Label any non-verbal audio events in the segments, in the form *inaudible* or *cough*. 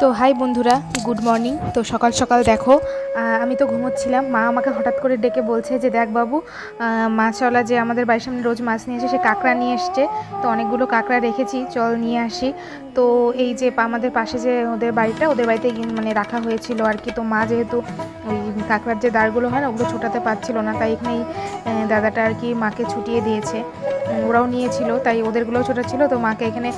তো হাই বন্ধুরা, good morning. তো সকাল সকাল দেখো আমি তো ঘুমোচ্ছিলাম। মা আমাকে হঠাৎ করে ডেকে বলছে যে, দেখ বাবু মাছওয়ালা যে আমাদের বাড়ির সামনে রোজ মাছ নিয়ে এসে, সে কাঁকড়া নিয়ে এসছে। তো অনেকগুলো কাঁকড়া রেখেছি, চল নিয়ে আসি। তো এই যে আমাদের পাশে যে ওদের বাড়িটা, ওদের বাড়িতে মানে রাখা হয়েছিল আর কি। তো মা যেহেতু ওই কাঁকড়ার যে দাঁড়গুলো হয় না, ওগুলো ছোটাতে পারছিল না, তাই এখানেই দাদাটা আর কি মাকে ছুটিয়ে দিয়েছে। ওরাও নিয়েছিল, তাই ওদেরগুলোও ছোটা ছিল তো মাকে এখানে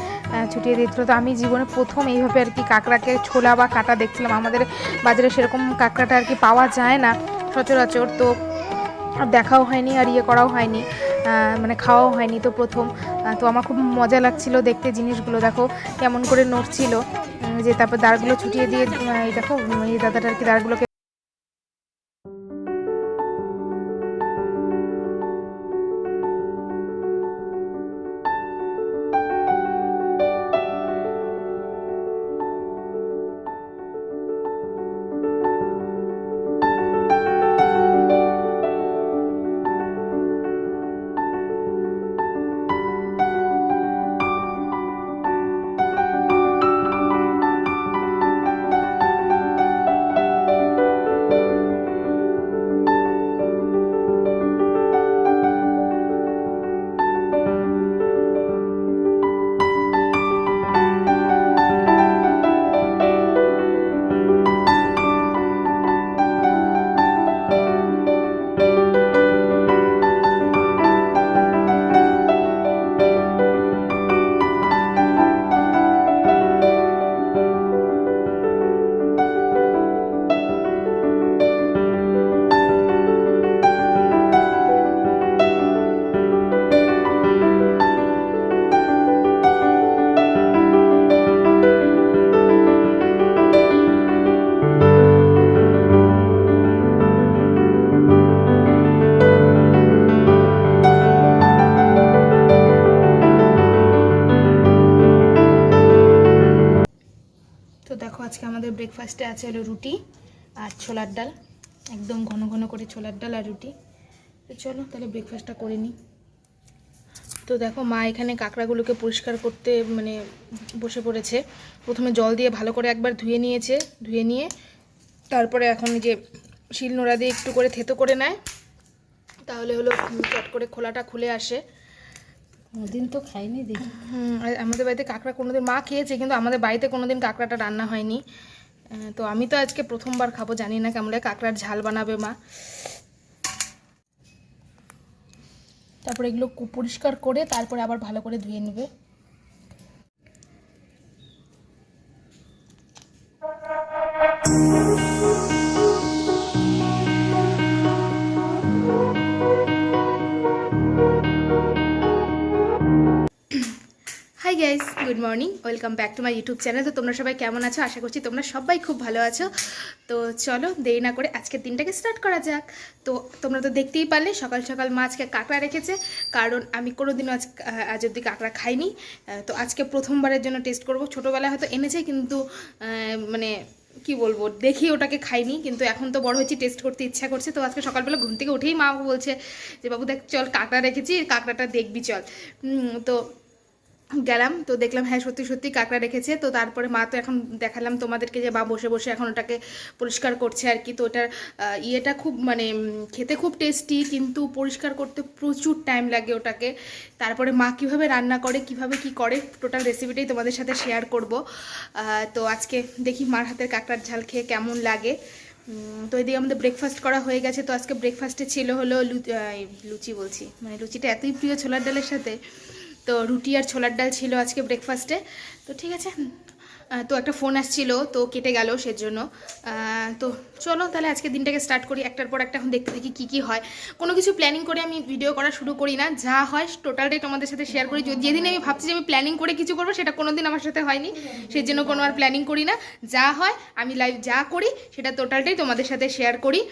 ছুটিয়ে দিয়েছিল। তো আমি জীবনে প্রথম এইভাবে আর কি কাঁকড়াকে ছোলা বা কাটা দেখছিলাম। আমাদের বাজারে সেরকম কাঁকড়াটা আর কি পাওয়া যায় না সচরাচর। তো দেখাও হয়নি আর ইয়ে করাও হয়নি। মানে খাওয়াও হয়নি তো প্রথম। তো আমার খুব মজা লাগছিল দেখতে জিনিসগুলো। দেখো কেমন করে নড়ছিল। যে তারপর দাঁড়গুলো ছুটিয়ে দিয়ে দেখো এই দাদাটা আর কি দাঁড়গুলোকে ব্রেকফাস্টে আছে হলো রুটি আর ছোলার ডাল একদম ঘন ঘন করে ছোলার ডাল আর রুটি। তো চলো তাহলে ব্রেকফাস্টটা করে নিই। তো দেখো মা এখানে কাঁকড়াগুলোকে পরিষ্কার করতে মানে বসে পড়েছে। প্রথমে জল দিয়ে ভালো করে একবার ধুয়ে নিয়েছে ধুয়ে নিয়ে তারপরে এখন যে শিল নোড়া দিয়ে একটু করে থেতো করে নেয়। তাহলে হলো চট করে খোলাটা খুলে আসে। কোনোদিন তো খাইনি দেখি। আমাদের বাড়িতে কাঁকড়া কোনোদিন মা খেয়েছে কিন্তু আমাদের বাড়িতে কোনোদিন কাঁকড়াটা রান্না হয়নি। তো আমি তো আজকে প্রথমবার খাব, জানি না কেমন কাঁকড়ার ঝাল বানাবে মা। তারপরে এগুলো পরিষ্কার করে তারপরে আবার ভালো করে ধুয়ে নেবে। Hi guys good morning welcome back to my YouTube channel তো তোমরা সবাই কেমন আছো? আশা করছি তোমরা সবাই খুব ভালো আছো। তো চলো, দেরি না করে আজকের দিনটাকে স্টার্ট করা যাক। তো তোমরা তো দেখতেই পারলে, সকাল সকাল মা আজকে কাঁকড়া রেখেছে। কারণ আমি কোনোদিনও আজ আজ অব্দি কাঁকড়া খাইনি। তো আজকে প্রথমবারের জন্য টেস্ট করব। ছোটোবেলায় হয়তো এনেছে, কিন্তু মানে কি বলব, দেখি ওটাকে খাইনি। কিন্তু এখন তো বড় হয়েছি টেস্ট করতে ইচ্ছা করছে। তো আজকে সকালবেলা ঘুম থেকে উঠেই মা বলছে যে, বাবু দেখ, চল কাঁকড়া রেখেছি, কাঁকড়াটা দেখবি, চল। তো গেলাম, তো দেখলাম হ্যাঁ সত্যি সত্যি কাঁকড়া রেখেছে। তো তারপরে মা তো এখন দেখালাম তোমাদেরকে যে বা বসে বসে এখন ওটাকে পরিষ্কার করছে আর কি। তো ওটার ইয়েটা খুব মানে খেতে খুব টেস্টি কিন্তু পরিষ্কার করতে প্রচুর টাইম লাগে ওটাকে। তারপরে মা কীভাবে রান্না করে, কীভাবে কি করে টোটাল রেসিপিটাই তোমাদের সাথে শেয়ার করব। তো আজকে দেখি মার হাতের কাঁকড়ার ঝাল খেয়ে কেমন লাগে। তো এদিকে আমাদের ব্রেকফাস্ট করা হয়ে গেছে। তো আজকে ব্রেকফাস্টে ছিল হলো লুচি বলছি। মানে লুচিটা এতই প্রিয় ছোলার ডালের সাথে। তো রুটি আর ছোলার ডাল ছিল আজকে ব্রেকফাস্টে তো ঠিক আছে তো একটা ফোন আসছিল, তো কেটে গেল সেজন্য। তো চলো তাহলে আজকে দিনটাকে স্টার্ট করি, একটার পর একটা এখন দেখতে দেখি কী কী হয়। কোনো কিছু প্ল্যানিং করে আমি ভিডিও করা শুরু করি না, যা হয় টোটালটাই তোমাদের সাথে শেয়ার করি। যদি- যেদিন আমি ভাবছি যে আমি প্ল্যানিং করে কিছু করব, সেটা কোনো দিন আমার সাথে হয়নি সেই জন্য কোনো আর প্ল্যানিং করি না। যা হয় আমি লাইভ যা করি, সেটা টোটালটাই তোমাদের সাথে শেয়ার করি।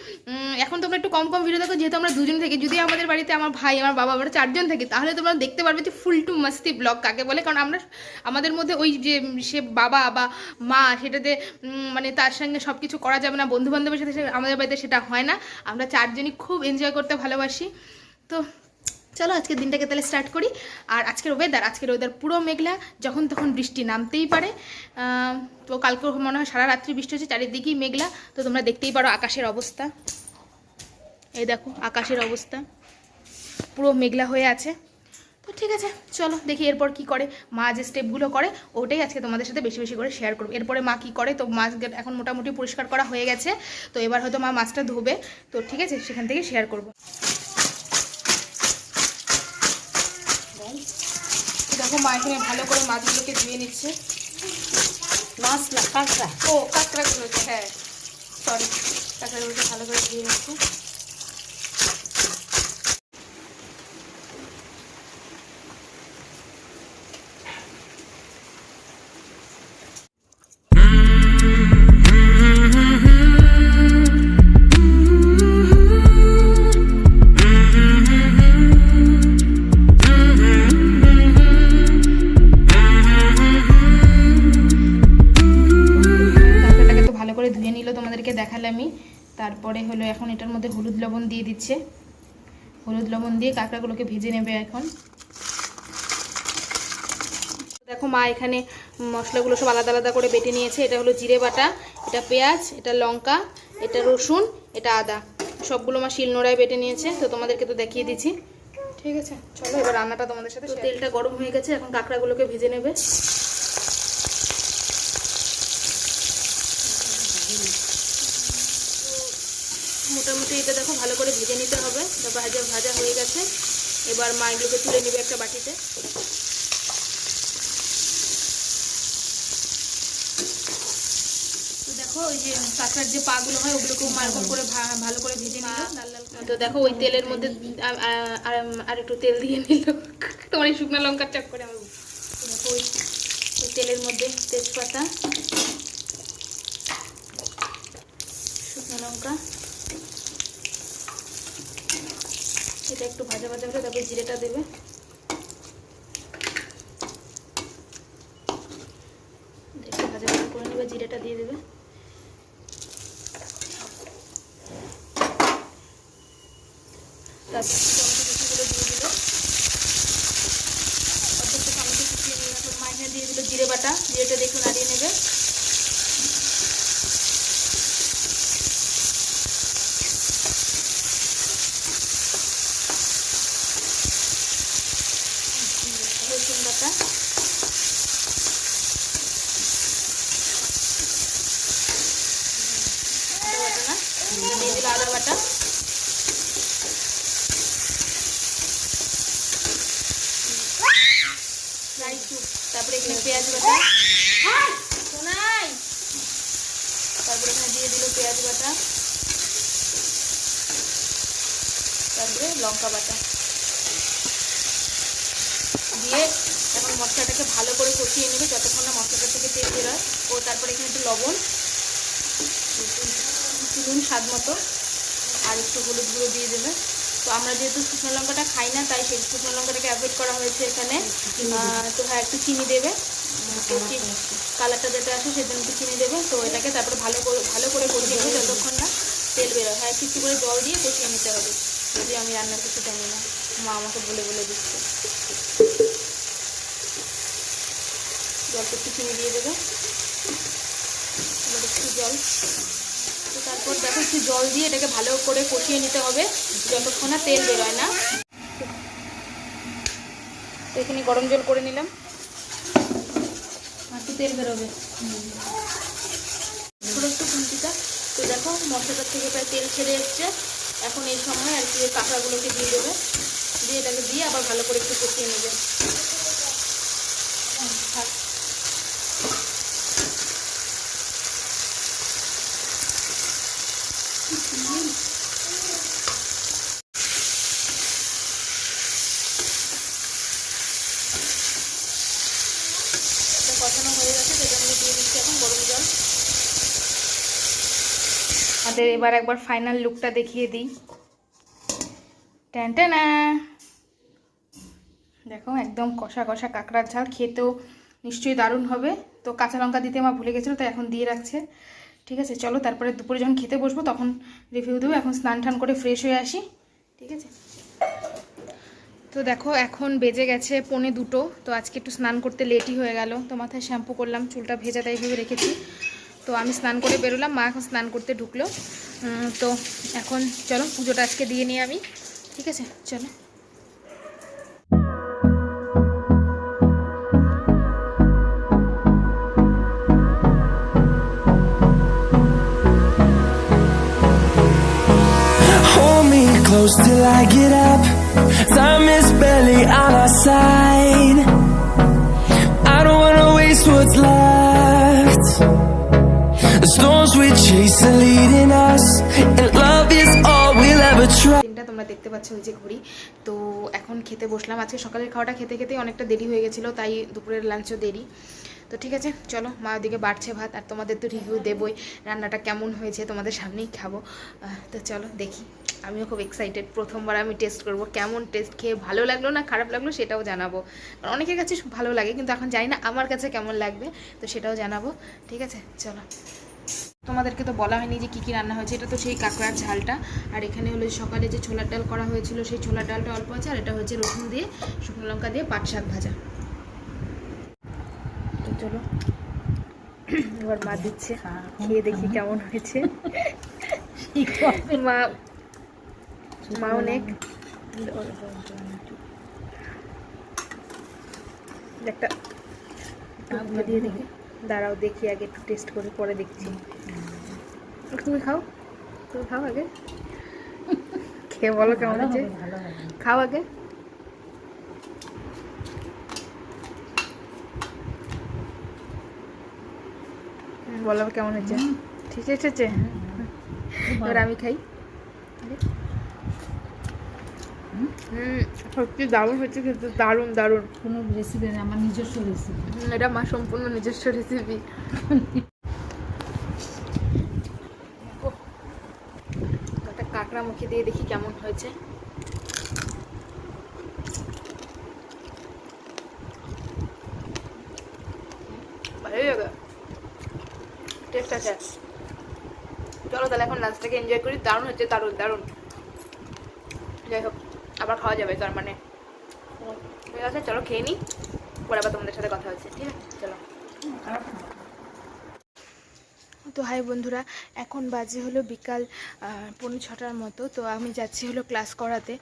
এখন তোমরা একটু কম কম ভিডিও দেখো, যেহেতু আমরা দুজন থেকে, যদি আমাদের বাড়িতে আমার ভাই, আমার বাবা, আমরা চারজন থাকি, তাহলে তোমরা দেখতে পারবে যে ফুল টু মাস্তি ব্লগ কাকে বলে। কারণ আমরা, আমাদের মধ্যে ওই যে, সে বাবা বা মা সেটাতে মানে তার সঙ্গে সব কিছু করা যাবে না বন্ধু বান্ধবের সাথে আমাদের বাড়িতে সেটা হয় না। আমরা চারজনই খুব এনজয় করতে ভালোবাসি। তো চলো আজকের দিনটাকে তাহলে স্টার্ট করি। আর আজকের ওয়েদার আজকের ওয়েদার পুরো মেঘলা, যখন তখন বৃষ্টি নামতেই পারে। তো কালকে মনে হয় সারা রাত্রি বৃষ্টি হচ্ছে, চারিদিকেই মেঘলা। তো তোমরা দেখতেই পারো আকাশের অবস্থা। এই দেখো, আকাশের অবস্থা। পুরো মেঘলা হয়ে আছে। তো ঠিক আছে চলো দেখি এরপর কি করে। মা যে স্টেপগুলো করে ওটাই আজকে তোমাদের সাথে বেশি বেশি করে শেয়ার করব। এরপরে মা কি করে তো মাছ এখন মোটামুটি পরিষ্কার করা হয়ে গেছে। তো এবার হয়তো মা মাছটা ধোবে। তো ঠিক আছে সেখান থেকে শেয়ার করব। দেখো মা এখানে ভালো করে মাছগুলোকে ধুয়ে নিচ্ছে। মাছ কাঁকড়া। ও কাঁকড়াগুলোকে হ্যাঁ। সরি কাঁকড়াগুলোকে ভালো করে ধুয়ে নিচ্ছে। দিচ্ছে। হলুদ লবণ দিয়ে কাঁকড়াগুলোকে ভেজে নেবে এখন। দেখো মা এখানে মশলাগুলো সব আলাদা আলাদা করে বেটে নিয়েছে। এটা হলো জিরে বাটা এটা পেঁয়াজ এটা লঙ্কা এটা রসুন এটা আদা। সবগুলো মা শিলনোড়ায় বেটে নিয়েছে। তো তোমাদেরকে তো দেখিয়ে দিচ্ছি। ঠিক আছে? চলো এবার রান্নাটা তোমাদের সাথে তেলটা গরম হয়ে গেছে এখন কাঁকড়াগুলোকে ভেজে নেবে। মোটামুটি এটা দেখো ভালো করে ভেজে নিতে হবে। ভাজা ভাজা হয়ে গেছে। এবার মা এগুলোকে তুলে নেবে একটা বাটিতে। তো দেখো ওই যে কাঁকড়ার যে পাগুলো হয় ওগুলোকেও মারকম করে ভালো করে ভেজে নিল। তো দেখো ওই তেলের মধ্যে আর- একটু তেল দিয়ে নিল। *laughs* তোমার এই শুকনো লঙ্কার চাপ করে আমার দেখো ওই তেলের মধ্যে তেজপাতা শুকনো লঙ্কা এটা একটু ভাজা ভাজা করে তারপর জিরেটা দেবে এটা একটু ভাজা ভাজা করে নেবে জিরেটা দিয়ে দেবে তারপর টমেটো কুচিগুলো দিয়ে দিল অর্ধেকটা টমেটো কুচিয়ে নিয়ে তারপর মাইনে দিয়ে দিল জিরে বাটা জিরেটা দেখে নাড়িয়ে নেবে রসুন বাটা আদা বাটা না দিয়ে দিল আদা বাটা রাইস স্যুপ তারপরে এখানে পেঁয়াজ বাটা শোনাই তারপরে এখানে দিয়ে দিল পেঁয়াজ বাটা, তারপরে লঙ্কা বাটা। দিয়ে এখন মশলাটাকে ভালো করে কষিয়ে নেবে, যতক্ষণ না মশলাটা থেকে তেল বেরোয় ও তারপরে এখানে একটু লবণ নুন স্বাদ মতো, আর একটু হলুদ গুঁড়ো দিয়ে দেবে। তো আমরা যেহেতু শুকনো লঙ্কাটা খাই না, তাই সেই শুকনো লঙ্কাটাকে অ্যাভয়েড করা হয়েছে এখানে। তো হ্যাঁ একটু চিনি দেবে। কালারটা যাতে আসে সেজন্য একটু চিনি দেবে। তো এটাকে তারপরে ভালো করে ভালো করে কষিয়ে নেবে যতক্ষণ না তেল বেরোয়। হ্যাঁ একটু করে জল দিয়ে কষিয়ে নিতে হবে। যদি আমি রান্না করতে জানি না, মা আমাকে বলে বলে দিচ্ছে। জলটা একটু চিনি দিয়ে দেবে। একটু জল। তো তারপর দেখো একটু জল দিয়ে এটাকে ভালো করে কষিয়ে নিতে হবে, যতক্ষণ না তেল বেরোয় না। এখানে গরম জল করে নিলাম। তেল বেরোবে। একটু খুন্তিটা। তো দেখো, মশলাটার থেকে প্রায় তেল ছেড়ে এসছে। এখন এই সময় আর কি কাঁকড়াগুলোকে দিয়ে দেবে। দিয়ে এটাকে দিয়ে আবার ভালো করে একটু কষিয়ে নেবে হুম, থাক। এটা কষানো হয়ে গেছে সেটা আমি দিয়ে দিচ্ছি এখন গরম জল আমাদের এবার একবার ফাইনাল লুকটা দেখিয়ে দিই। ট্যান্টানা দেখো, একদম কষা কষা কাঁকড়ার ঝাল, খেতেও নিশ্চয়ই দারুণ হবে। তো কাঁচা লঙ্কা দিতে আমার ভুলে গেছিল, তাই এখন দিয়ে রাখছে। ঠিক আছে, চলো তারপরে দুপুরে যখন খেতে বসবো, তখন রিভিউ দেবো। এখন স্নান টান করে ফ্রেশ হয়ে আসি। ঠিক আছে? তো দেখো, এখন বেজে গেছে পৌনে দুটো। তো আজকে একটু স্নান করতে লেটই হয়ে গেল। তো মাথায় শ্যাম্পু করলাম, চুলটা ভেজা তাই ভেবে রেখেছি। তো আমি স্নান করে বেরোলাম, মা এখন স্নান করতে ঢুকলো তো এখন চলো, পুজোটা আজকে দিয়ে নিই আমি ঠিক আছে চলো till I get up. Time is barely on our side. Storms we chase are leading us, and love is all we'll ever try. তোমরা দেখতে পাচ্ছ ওই যে ঘড়ি। তো এখন খেতে বসলাম। আজকে সকালের খাওয়াটা খেতে খেতেই অনেকটা দেরি হয়ে গেছিল তাই দুপুরের লাঞ্চও দেরি। তো ঠিক আছে চলো মা ওদিকে বাড়ছে ভাত আর তোমাদের তো রিভিউ দেবই রান্নাটা কেমন হয়েছে তোমাদের সামনেই খাব। তো চলো দেখি। আমিও খুব এক্সাইটেড প্রথমবার আমি টেস্ট করব কেমন টেস্ট খেয়ে ভালো লাগল না খারাপ লাগল সেটাও জানাব। কারণ অনেকের কাছে ভালো লাগে কিন্তু এখন জানি না আমার কাছে কেমন লাগবে তো সেটাও জানাব। ঠিক আছে চলো। তোমাদেরকে তো বলা হয়নি যে কী কী রান্না হয়েছে, এটা তো সেই কাঁকড়ার ঝালটা। আর এখানে হলো সকালে যে ছোলার ডাল করা হয়েছিল, সেই ছোলার ডালটা অল্প আছে, আর এটা হচ্ছে রসুন দিয়ে, শুকনো লঙ্কা দিয়ে পাট শাক ভাজা। তো চলো, এবার মা দিচ্ছে, খেয়ে দেখি কেমন হয়েছে। মা মা অনেক একটা দিয়ে দেখি। দাঁড়াও দেখি আগে একটু টেস্ট করে, পরে দেখছি। তুমি খাও। তুমি খাও আগে। খেয়ে বলো কেমন হচ্ছে হবে। খাও আগে। বলো কেমন হয়েছে? ঠিক এসেছে? এবার আমি খাই। হুম। সত্যি দারুণ হচ্ছে কিন্তু দারুণ দারুণ। কোনো রেসিপি নেই আমার নিজস্ব রেসিপি এটা মা সম্পূর্ণ নিজস্ব রেসিপি *laughs* একটা কাঁকড়া মুখে দিয়ে দেখি কেমন হয়েছে। ভালোই আছে। চলো তাহলে এখন লাঞ্চটাকে এনজয় করি। দারুণ হচ্ছে, দারুণ দারুণ। যাই হোক, আবার খাওয়া যাবে তার মানে। ঠিক আছে চলো খেয়ে নিই পরে আবার তোমাদের সাথে কথা হচ্ছে, ঠিক আছে? চলো। তো হাই বন্ধুরা, এখন বাজে হলো বিকাল পৌনে ছটার মতো। তো আমি যাচ্ছি হলো ক্লাস করাতে।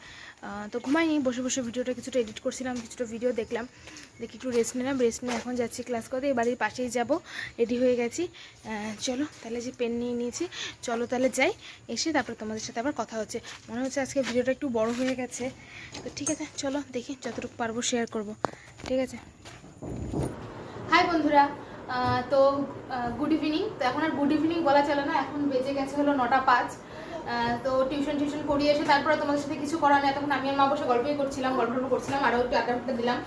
তো ঘুমাইনি বসে বসে ভিডিওটা কিছুটা এডিট করছিলাম, কিছুটা ভিডিও দেখলাম। দেখি একটু রেস্ট নিলাম রেস্ট নিয়ে এখন যাচ্ছি ক্লাস করতে। এই বাড়ির পাশেই যাব রেডি হয়ে গেছি। চলো, তাহলে যে পেন নিয়ে নিয়েছি, চলো তাহলে যাই। এসে তারপর তোমাদের সাথে আবার কথা হচ্ছে। মনে হচ্ছে আজকে ভিডিওটা একটু বড় হয়ে গেছে। তো ঠিক আছে, চলো দেখি, যতটুকু পারব শেয়ার করব। ঠিক আছে? হাই বন্ধুরা তো গুড ইভিনিং তো এখন আর গুড ইভিনিং বলা চলে না, এখন বেজে গেছে হলো নটা পাঁচ। তো টিউশন টিউশন করিয়ে এসে তারপরে তোমাদের সাথে কিছু করার নেই। তখন আমি আর মা বসে গল্পই করছিলাম, গল্প টল্প করছিলাম আরও একটু আড্ডা দিলাম।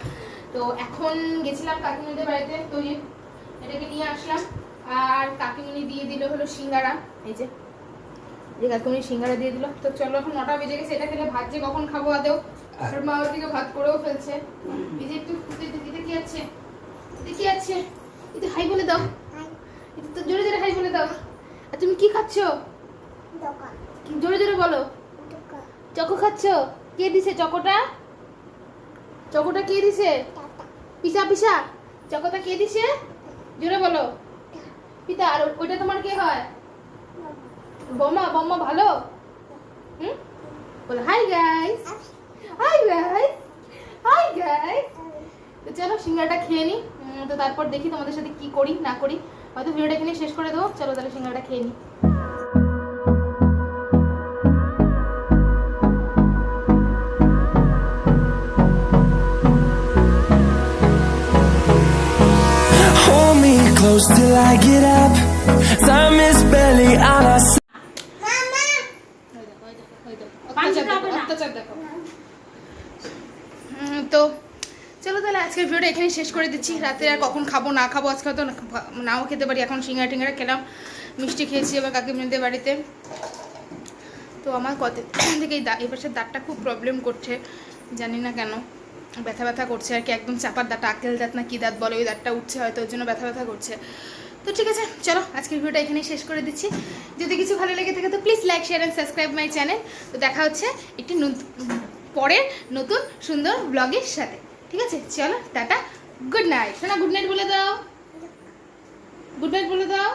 তো এখন গেছিলাম কাকিমুনিদের বাড়িতে, তো এটাকে নিয়ে আসলাম। আর কাকিমুনি দিয়ে দিল হলো সিঙ্গারা। এই যে যে কাকিমুনি সিঙ্গারা দিয়ে দিল। তো চলো, এখন নটা বেজে গেছে, এটা খেলে ভাত যে কখন খাব আদেও আর মা ওদিকে ভাত করেও ফেলছে। এই যে একটু এটা কি আছে? এটা কি আছে? এটা হাই বলে দাও। এটা তো জোরে জোরে হাই বলে দাও। আর তুমি কি খাচ্ছ? জোরে জোরে বলো। চকো খাচ্ছ? কে দিছে চকোটা? চকোটা কে দিছে? পিসা পিসা। চকোটা কে দিছে? জোরে বলো। পিতা আর ওইটা তোমার কে হয়? বম্মা বম্মা ভালো? হুম? বলো hi guys hi guys hi guys তো চলো সিঙ্গারাটা খেয়ে নিই তো তারপর দেখি তোমাদের সাথে কি করি না করি। হয়তো ভিডিওটা এখানে শেষ করে দেবো। চলো তাহলে সিঙ্গারাটা খেয়ে নিই close till I get up. Time is barely on our side. তো চলো তাহলে আজকের ভিডিওটা এখানেই শেষ করে দিচ্ছি। রাতে আর কখন খাব, না খাব, আজকে হয়তো নাও খেতে পারি। এখন সিঙ্গারা টিঙ্গারা খেলাম, মিষ্টি খেয়েছি এবার কাকিমনিদের বাড়িতে। তো আমার কত থেকে এই দা- পাশের দাঁতটা খুব প্রবলেম করছে, জানি না কেন। ব্যথা ব্যথা করছে আর কি, একদম চাপার দাঁতটা আকেল দাঁত না কী দাঁত বলে, ওই দাঁতটা উঠছে হয়তো, ওই জন্য ব্যথা ব্যথা করছে। তো ঠিক আছে, চলো আজকের ভিডিওটা এখানেই শেষ করে দিচ্ছি। যদি কিছু ভালো লেগে থাকে তো please like share and subscribe my channel তো দেখা হচ্ছে একটি পরের নতুন সুন্দর ব্লগের সাথে। ঠিক আছে? চলো, টাটা। গুড নাইট শোনা গুড নাইট বলে দাও। গুড নাইট বলে দাও।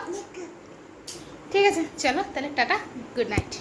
ঠিক আছে, চলো, তাহলে টাটা। Good night